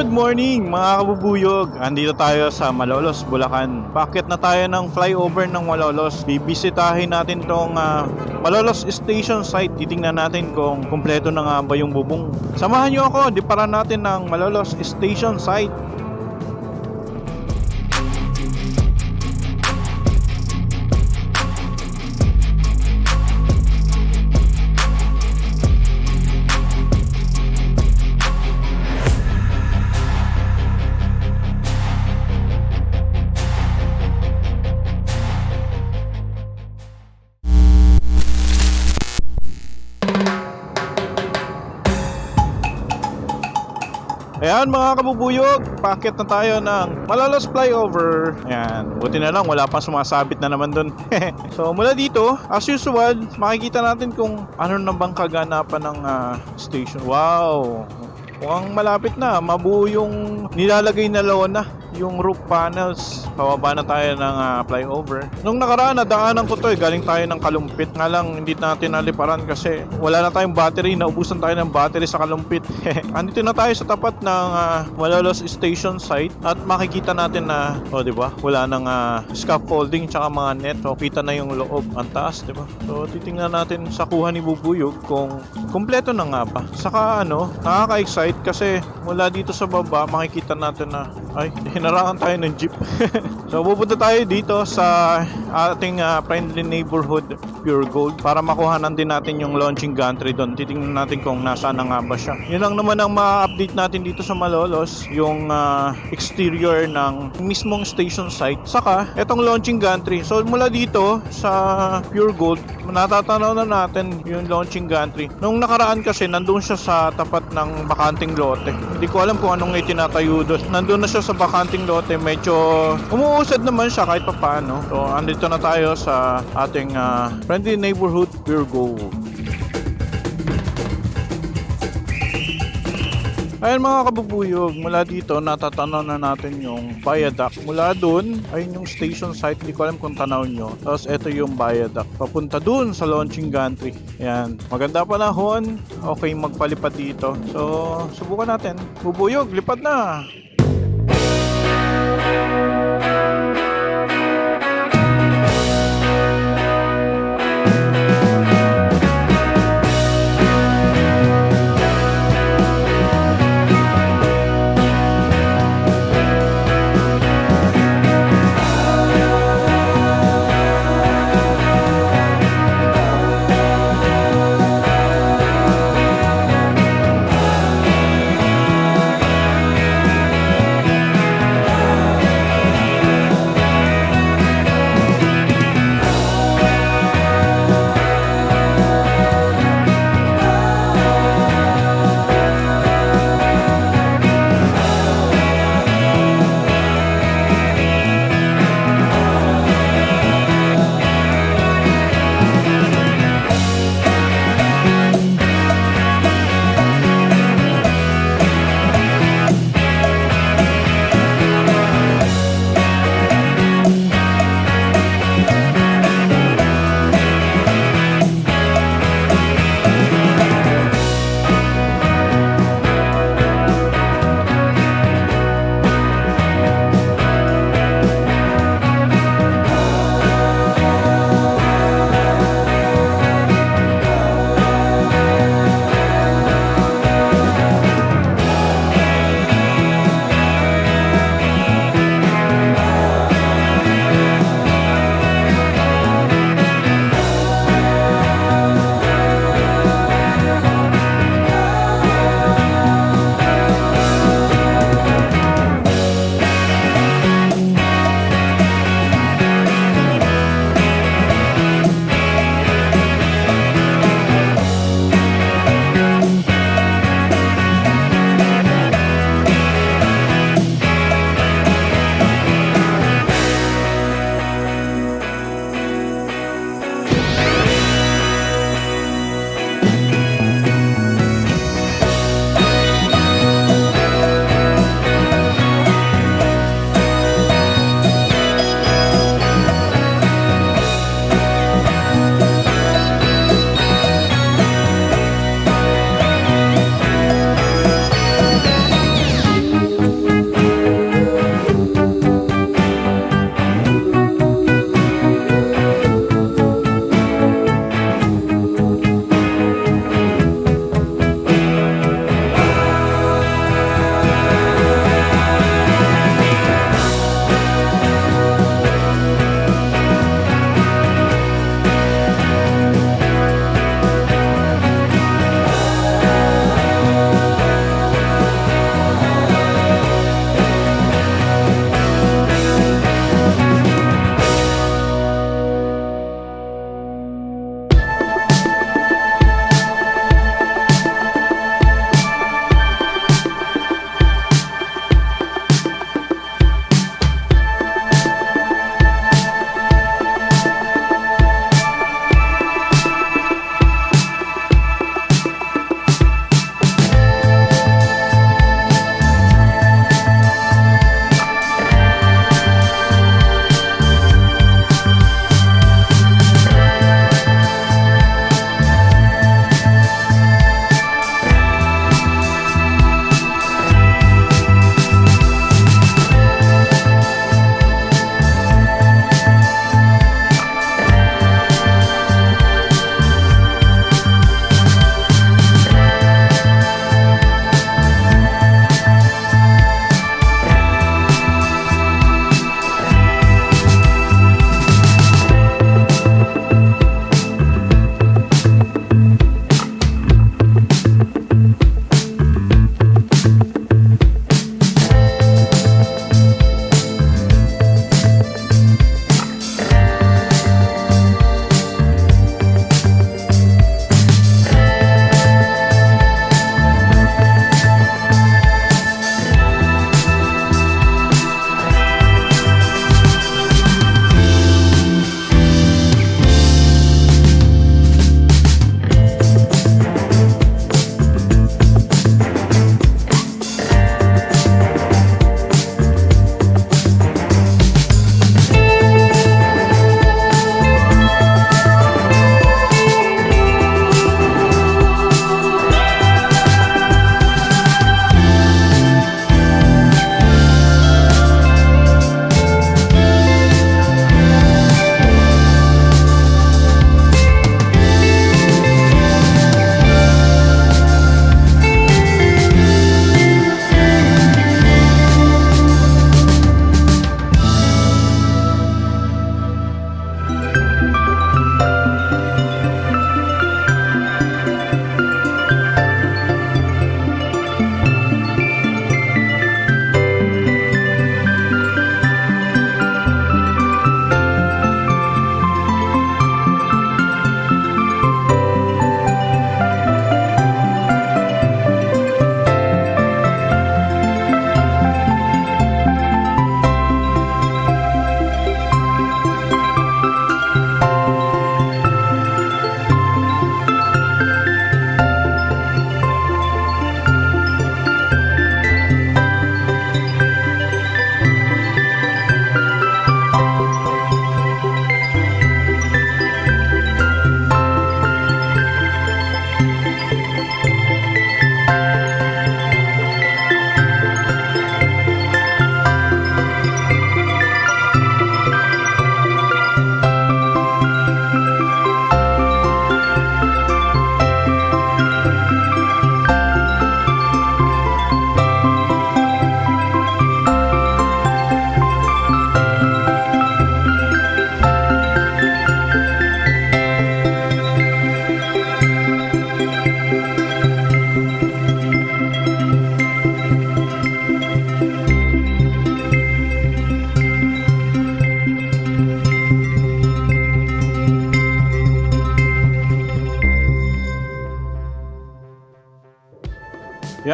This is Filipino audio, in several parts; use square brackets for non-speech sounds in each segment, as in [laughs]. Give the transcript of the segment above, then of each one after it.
Good morning mga kabubuyog! Andito tayo sa Malolos, Bulacan. Bakit na tayo ng flyover ng Malolos? Bibisitahin natin tong ah, Malolos Station site. Titingnan natin kung kumpleto na nga ba yung bubong. Samahan nyo ako, di natin ng Malolos Station site. Ayan mga kabubuyog, packet na tayo ng Malolos Flyover. Ayan, buti na lang wala pang sumasabit na naman dun. [laughs] so mula dito, as usual, makikita natin kung ano na bang kaganapan ng ah, station. Wow! Mukhang malapit na, mabuo yung nilalagay na lona, yung roof panels. Pababa na tayo ng ah, flyover. Nung nakaraan, nadaanan ko to eh, galing tayo ng kalumpit. Nga lang, hindi natin naliparan kasi wala na tayong battery, naubusan tayo ng battery sa kalumpit. [laughs] Andito na tayo sa tapat ng ah, Malolos Station site at makikita natin na, oh di ba, wala nang ah, scaffolding tsaka mga net. So, kita na yung loob, ang taas, di ba? So, titingnan natin sa kuha ni Bubuyog kung kumpleto na nga ba. Saka ano, nakaka-excite kasi mula dito sa baba, makikita natin na, ay, hinarangan tayo ng jeep. [laughs] so, pupunta tayo dito sa ating ah, friendly neighborhood Pure Gold para makuhanan din natin yung launching gantry doon. Titingnan natin kung nasaan na nga ba siya. Yun lang naman ang ma-update natin dito sa Malolos, yung ah, exterior ng mismong station site. Saka, etong launching gantry. So, mula dito sa Pure Gold, natatanaw na natin yung launching gantry. Nung nakaraan kasi, nandun siya sa tapat ng bakanting lote. Hindi ko alam kung anong itinatayo doon. Nandun na siya sa bakanting lote. Medyo umuusad naman siya kahit pa paano. So, andito na tayo sa ating ah, friendly neighborhood Pure Gold. Ayan mga kabubuyog, mula dito natatanaw na natin yung viaduct. Mula dun, ayun yung station site, hindi ko alam kung tanaw nyo. Tapos ito yung viaduct. Papunta dun sa launching gantry. Ayan, maganda panahon. Okay magpalipad dito. So, subukan natin. Bubuyog, lipad na!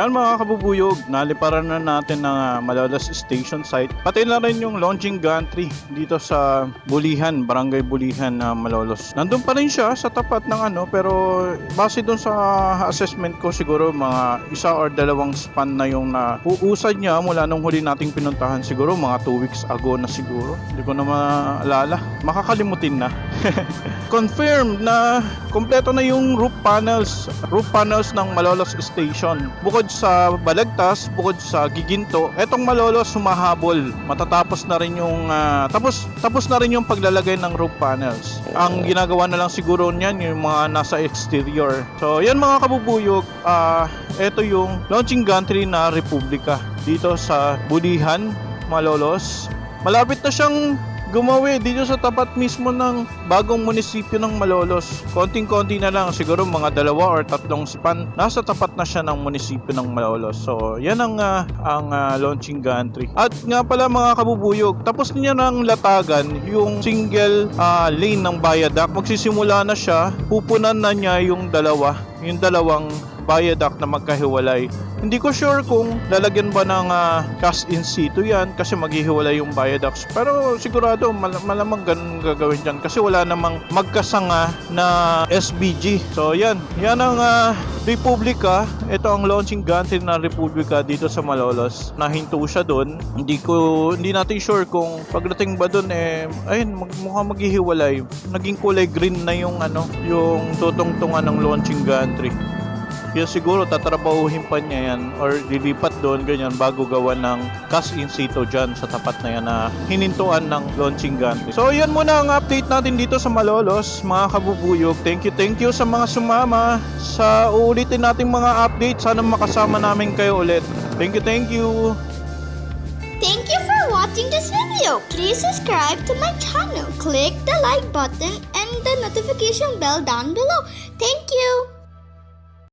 Yan mga kabubuyog, naliparan na natin ng ah, Malolos Station site. Pati na rin yung launching gantry dito sa Bulihan, Barangay Bulihan na Malolos. Nandun pa rin siya sa tapat ng ano, pero base dun sa assessment ko siguro mga isa or dalawang span na yung na uusad niya mula nung huli nating pinuntahan siguro mga 2 weeks ago na siguro. Hindi ko na maalala. Makakalimutin na. [laughs] Confirmed na kompleto na yung roof panels, roof panels ng Malolos Station. Bukod sa Balagtas, bukod sa Giginto, etong Malolos humahabol. Matatapos na rin yung ah, tapos tapos na rin yung paglalagay ng roof panels. Ang ginagawa na lang siguro niyan yung mga nasa exterior. So, yan mga kabubuyog, ah ito yung launching gantry na Republika dito sa Budihan, Malolos. Malapit na siyang gumawi dito sa tapat mismo ng bagong munisipyo ng Malolos. Konting-konti na lang, siguro mga dalawa or tatlong span, nasa tapat na siya ng munisipyo ng Malolos. So, yan ang, ah, ang ah, launching gantry. At nga pala mga kabubuyog, tapos niya ng latagan yung single ah, lane ng viaduct. Magsisimula na siya, pupunan na niya yung dalawa, yung dalawang viaduct na magkahiwalay. Hindi ko sure kung lalagyan ba ng ah, cast in situ yan kasi maghihiwalay yung viaducts. Pero sigurado mal- malamang ganun gagawin dyan kasi wala namang magkasanga na SBG. So yan, yan ang ah, Republika. Ito ang launching gantry ng Republika dito sa Malolos. Nahinto siya doon. Hindi ko hindi natin sure kung pagdating ba doon eh ayun mag, mukhang maghihiwalay. Naging kulay green na yung ano, yung tutungtungan ng launching gantry. Kaya siguro tatrabahuhin pa niya yan or lilipat doon ganyan bago gawa ng cast in situ dyan sa tapat na yan na hinintuan ng launching gantry. So yan muna ang update natin dito sa Malolos mga kabubuyog. Thank you, thank you sa mga sumama sa uulitin nating mga update. Sana makasama namin kayo ulit. Thank you, thank you. Thank you for watching this video. Please subscribe to my channel. Click the like button and the notification bell down below. Thank you.